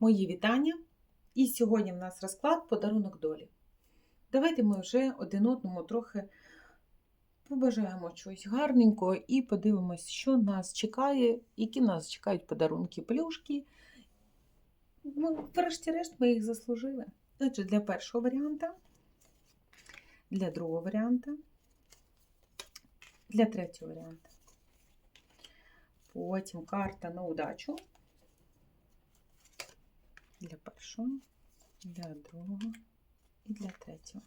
Мої вітання. І сьогодні в нас розклад подарунок долі. Давайте ми вже один одному трохи побажаємо чогось гарненького і подивимось, що нас чекає, які нас чекають подарунки, плюшки. Ну, врешті-решт, ми їх заслужили. Отже, для першого варіанта, для другого варіанта, для третього варіанта. Потім карта на удачу. Для першого, для другого і для третього.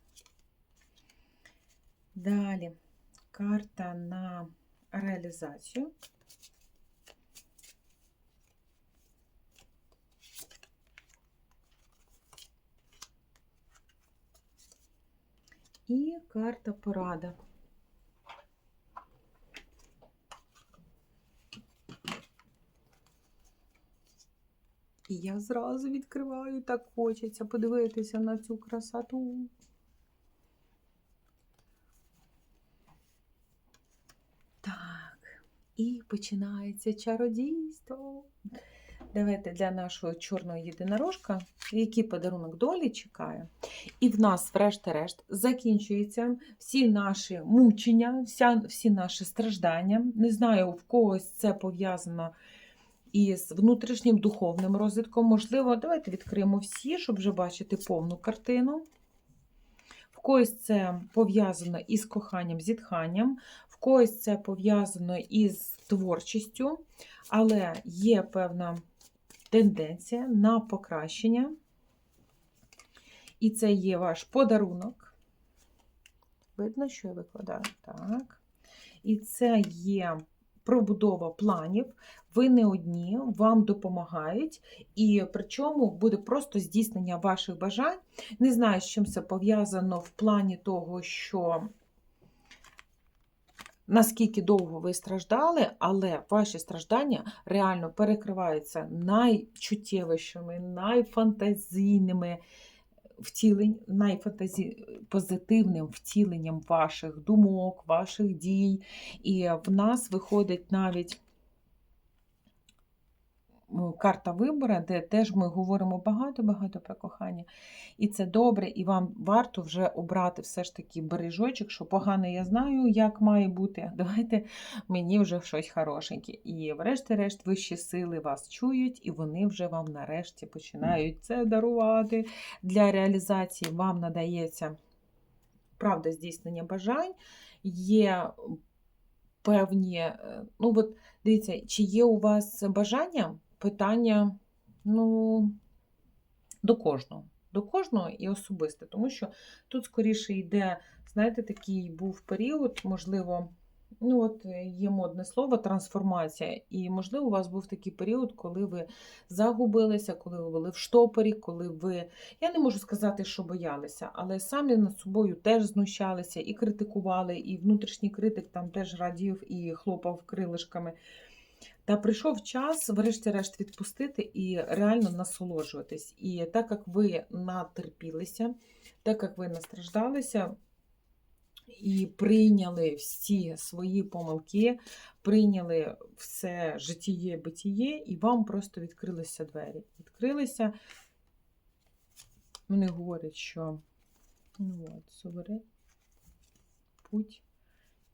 Далі карта на реалізацію. І карта порада. І я зразу відкриваю, так хочеться подивитися на цю красоту. Так, і починається чародійство. Давайте для нашого чорного єдинорожка, який подарунок долі чекає. І в нас, врешті-решт, закінчуються всі наші мучення, вся, всі наші страждання. Не знаю, в когось це пов'язано із внутрішнім духовним розвитком. Можливо, давайте відкриємо всі, щоб вже бачити повну картину. В когось це пов'язано із коханням, зітханням, в когось це пов'язано із творчістю, але є певна тенденція на покращення. І це є ваш подарунок. Видно, що я викладаю? Так. І це є пробудова планів. Ви не одні, вам допомагають, і причому буде просто здійснення ваших бажань. Не знаю, з чим це пов'язано в плані того, що наскільки довго ви страждали, але ваші страждання реально перекриваються найчуттєвішими, найфантазійними втілень, найфантазі... позитивним втіленням ваших думок, ваших дій. І в нас виходить навіть карта вибору, де теж ми говоримо багато-багато про кохання. І це добре, і вам варто вже обрати все ж таки бережочок, що погано я знаю, як має бути. Давайте мені вже щось хорошеньке. І, врешті-решт, вищі сили вас чують, і вони вже вам нарешті починають це дарувати. Для реалізації вам надається правда здійснення бажань. Є певні, ну от дивіться, чи є у вас бажання? Питання ну, до кожного. До кожного і особисте, тому що тут скоріше йде, знаєте, такий був період, можливо, ну от є модне слово трансформація. І, можливо, у вас був такий період, коли ви загубилися, коли ви були в штопорі, коли ви, я не можу сказати, що боялися, але самі над собою теж знущалися і критикували, і внутрішній критик там теж радів і хлопав крилишками. Та прийшов час, врешті-решт, відпустити і реально насолоджуватись. І так як ви натерпілися, так як ви настраждалися і прийняли всі свої помилки, прийняли все житіє, битіє, і вам просто відкрилися двері. Відкрилися, вони говорять, що ну от, собери путь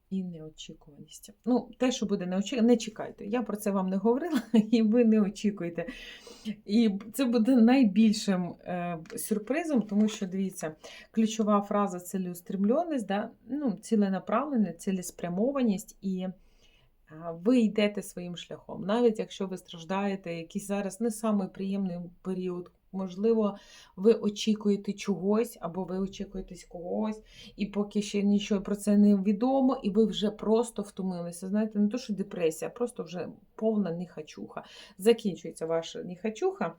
і неочікуваність. Ну, те, що буде неочікувано, не чекайте. Я про це вам не говорила, і ви не очікуєте. І це буде найбільшим е, сюрпризом, тому що, дивіться, ключова фраза цілеустремленість, да? ну, ціленаправленість, цілеспрямованість і. Ви йдете своїм шляхом, навіть якщо ви страждаєте, якийсь зараз не самий приємний період, Можливо, ви очікуєте чогось, або ви очікуєте когось, і поки ще нічого про це не відомо, і ви вже просто втомилися. Знаєте, не то, що депресія, а просто вже повна нехачуха. Закінчується ваша нехачуха,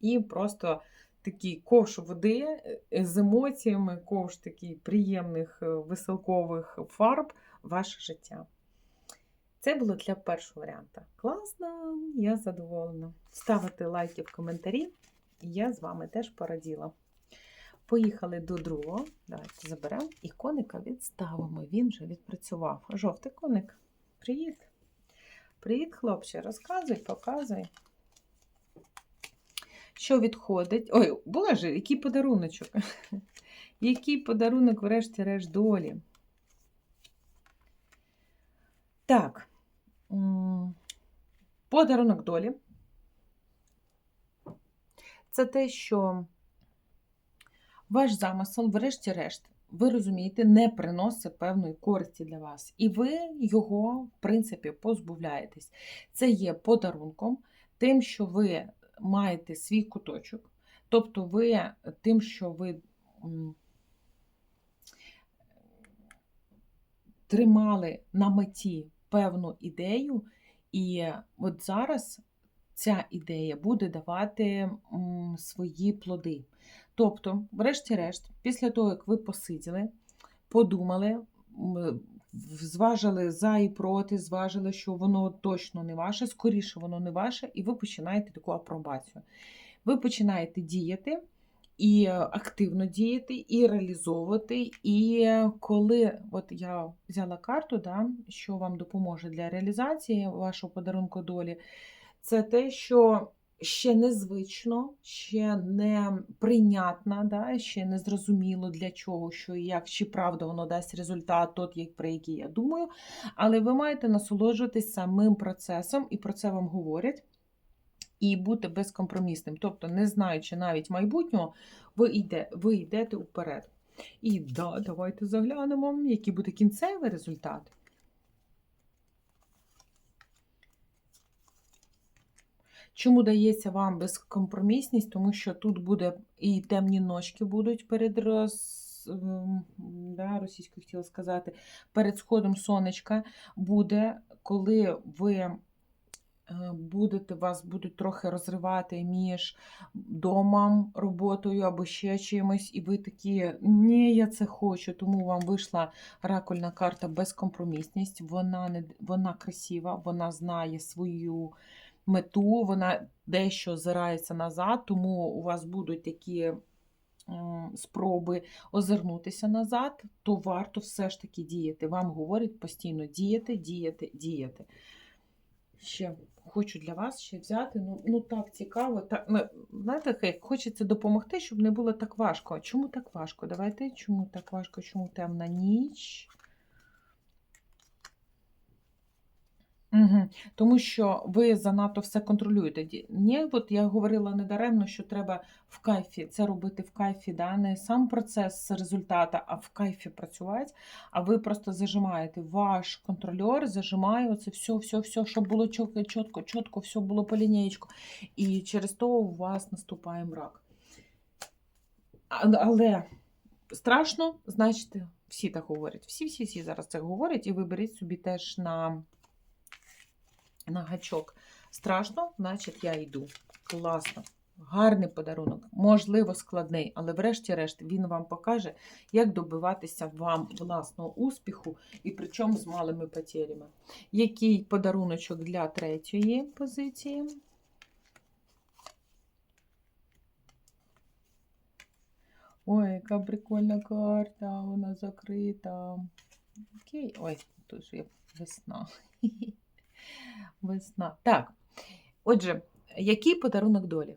і просто такий ковш води е, з емоціями, ковш такий приємних е, веселкових фарб ваше життя. Це було для першого варіанта. Класно, я задоволена. Ставити лайки в коментарі, і я з вами теж пораділа. Поїхали до другого. Давайте заберемо і коника відставимо. Він вже відпрацював. Жовтий коник. Привіт! Привіт, хлопче! Розказуй, показуй. що відходить. Ой, боже, який подаруночок. Який подарунок, врешті-решт, долі. Так, подарунок долі. Це те, що ваш замисел, врешті-решт, ви розумієте, не приносить певної користі для вас. І ви його, в принципі, позбавляєтесь. Це є подарунком, тим, що ви маєте свій куточок, тобто ви тим, що ви тримали на меті певну ідею, і от зараз ця ідея буде давати свої плоди. Тобто, врешті-решт, після того, як ви посиділи, подумали, зважили за і проти, зважили, що воно точно не ваше, скоріше воно не ваше, і ви починаєте таку апробацію. Ви починаєте діяти і е, активно діяти, і реалізовувати. І коли от я взяла карту, да, що вам допоможе для реалізації вашого подарунку долі, це те, що ще незвично, ще не прийнятно, да, ще не зрозуміло для чого, що і як, чи правда воно дасть результат, тот, як, про який я думаю. Але ви маєте насолоджуватись самим процесом, і про це вам говорять. І бути безкомпромісним. Тобто, не знаючи навіть майбутнього, ви йде, ви йдете вперед. І да, давайте заглянемо, який буде кінцевий результат. Чому дається вам безкомпромісність? Тому що тут буде і темні ночки будуть перед роз... ем, да, російською хотіла сказати, перед сходом сонечка буде, коли ви будете, вас будуть трохи розривати між домом, роботою або ще чимось, і ви такі, ні, я це хочу, тому вам вийшла ракульна карта безкомпромісність. Вона не вона красива, вона знає свою мету, вона дещо озирається назад, тому у вас будуть такі спроби озирнутися назад, то варто все ж таки діяти. Вам говорять постійно діяти, діяти, діяти. Ще хочу для вас ще взяти. Ну, ну так цікаво. Так, ну, знаєте, хочеться допомогти, щоб не було так важко. Чому так важко? Давайте, чому так важко, чому темна ніч? Угу. Тому що ви занадто все контролюєте. Ні, от я говорила недаремно, що треба в кайфі це робити в кайфі, да? не сам процес результата, а в кайфі працювати. А ви просто зажимаєте. Ваш контрольор зажимає оце все, все, все, щоб було чітко, чітко, все було по лінієчку. І через то у вас наступає мрак. Але страшно, значить, всі так говорять. Всі-всі-всі зараз це говорять, і ви беріть собі теж на на гачок. Страшно, значить, я йду. Класно. Гарний подарунок, можливо, складний, але врешті-решт він вам покаже, як добиватися вам власного успіху, і причому з малими потерями. Який подаруночок для третьої позиції? Ой, яка прикольна карта, вона закрита. Окей, ой, тут є весна. Весна. Так. Отже, який подарунок долі?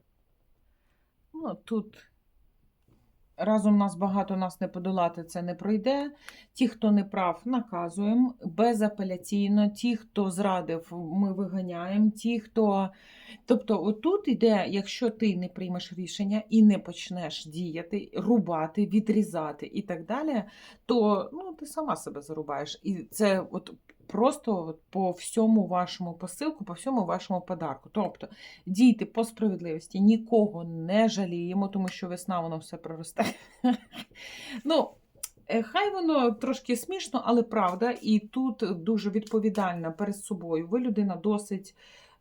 Ну, тут разом нас багато нас не подолати, це не пройде. Ті, хто не прав, наказуємо безапеляційно. Ті, хто зрадив, ми виганяємо. Ті, хто. Тобто, отут іде, якщо ти не приймеш рішення і не почнеш діяти, рубати, відрізати і так далі, то ну, ти сама себе зарубаєш. І це от просто по всьому вашому посилку, по всьому вашому подарку. Тобто дійте по справедливості, нікого не жаліємо, тому що весна воно все проросте. Ну, е, Хай воно трошки смішно, але правда, і тут дуже відповідальна перед собою. Ви людина досить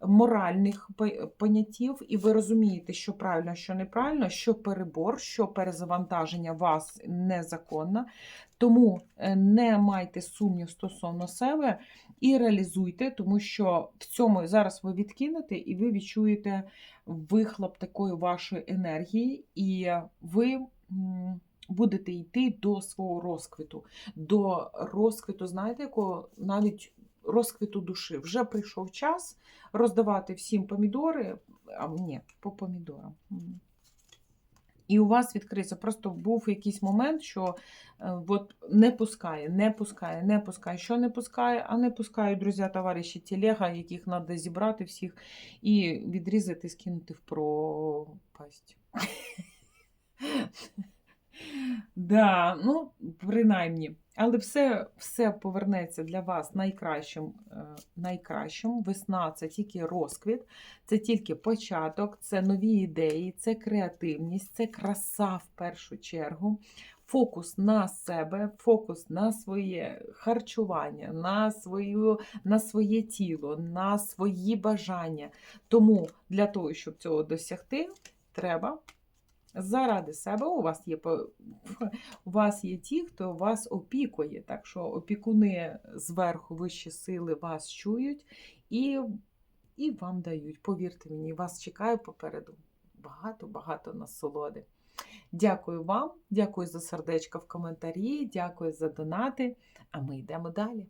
моральних по- поняттів, і ви розумієте, що правильно, що неправильно, що перебор, що перезавантаження вас незаконно. Тому е, не майте сумнів стосовно себе і реалізуйте, тому що в цьому зараз ви відкинете і ви відчуєте вихлоп такої вашої енергії, і ви. Будете йти до свого розквіту, до розквіту, знаєте, якого навіть розквіту душі. Вже прийшов час роздавати всім помідори, а ні, по помідорам. І у вас відкриється. Просто був якийсь момент, що е, от не пускає, не пускає, не пускає. Що не пускає? А не пускають, друзі, товариші, телега, яких треба зібрати всіх і відрізати, скинути в пропасть. Да, ну, принаймні. Але все, все повернеться для вас найкращим, е, найкращим. Весна це тільки розквіт, це тільки початок, це нові ідеї, це креативність, це краса в першу чергу. Фокус на себе, фокус на своє харчування, на, свою, на своє тіло, на свої бажання. Тому для того, щоб цього досягти, треба заради себе. У вас є у вас є ті, хто вас опікує. Так що опікуни зверху вищі сили вас чують і, і вам дають. Повірте мені, вас чекає попереду багато-багато насолоди. Дякую вам, дякую за сердечка в коментарі, дякую за донати. А ми йдемо далі.